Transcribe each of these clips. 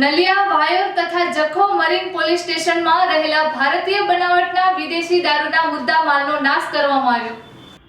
નલિયા વાયોર તથા Jakhau marine police સ્ટેશનમાં રહેલા ભારતીય બનાવટના વિદેશી દારૂના મુદ્દા માલનો નાશ કરવામાં આવ્યો.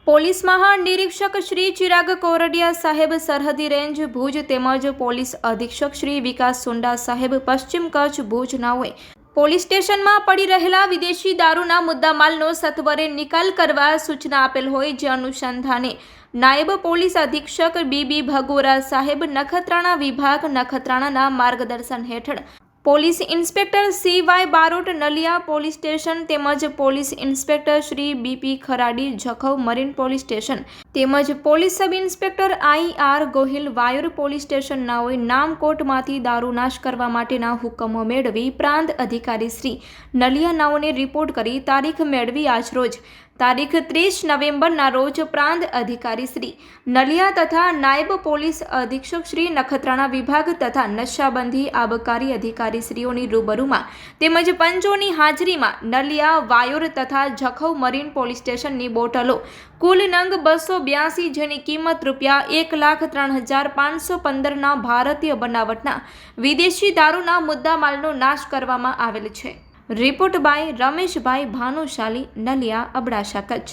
પોલીસ મહાનિરીક્ષક શ્રી ચિરાગ કોરડિયા સાહેબ સરહદી રેન્જ ભુજ તેમજ પોલીસ અધિક્ષક શ્રી વિકાસ સુંડા સાહેબ પશ્ચિમ કચ્છ ભુજ નાઓએ પોલીસ સ્ટેશનમાં પડી રહેલા વિદેશી દારૂના મુદ્દામાલનો સત્વરે નિકાલ કરવા સૂચના આપેલ હોય જે અનુસંધાને નાયબ પોલીસ અધિક્ષક બીબી ભગોરા સાહેબ નખત્રાણા વિભાગ નખત્રાણાના માર્ગદર્શન હેઠળ police inspector C Y Barot Naliya police station તેમજ police inspector Shri B P Kharadi Jakhau marine police station તેમજ police sub inspector I R Gohil Vayor police સ્ટેશનનાઓએ નામકોટમાંથી દારૂ નાશ કરવા માટેના હુકમો મેળવી પ્રાંત અધિકારી શ્રી નલિયા નાઓને રિપોર્ટ કરી તારીખ મેળવી આજરોજ તારીખ ત્રીસ નવેમ્બરના રોજ પ્રાંત અધિકારી શ્રી નલિયા તથા નાયબ પોલીસ અધિક્ષક શ્રી નખત્રાણા વિભાગ તથા નશાબંધી આબકારી અધિકારી શ્રીઓની રૂબરૂમાં તેમજ પંચોની હાજરીમાં નલિયા, વાયોર તથા જખૌ મરીન પોલીસ સ્ટેશનની બોટલો, કુલ નંગ બસો બ્યાસી જેની કિંમત રૂપિયા એક લાખ ત્રણ હજાર પાંચસો પંદરના ભારતીય બનાવટના વિદેશી દારૂના મુદ્દામાલનો નાશ કરવામાં આવેલ છે. Report by Rameshbhai Bhanushali Naliya Abdasa Kutch.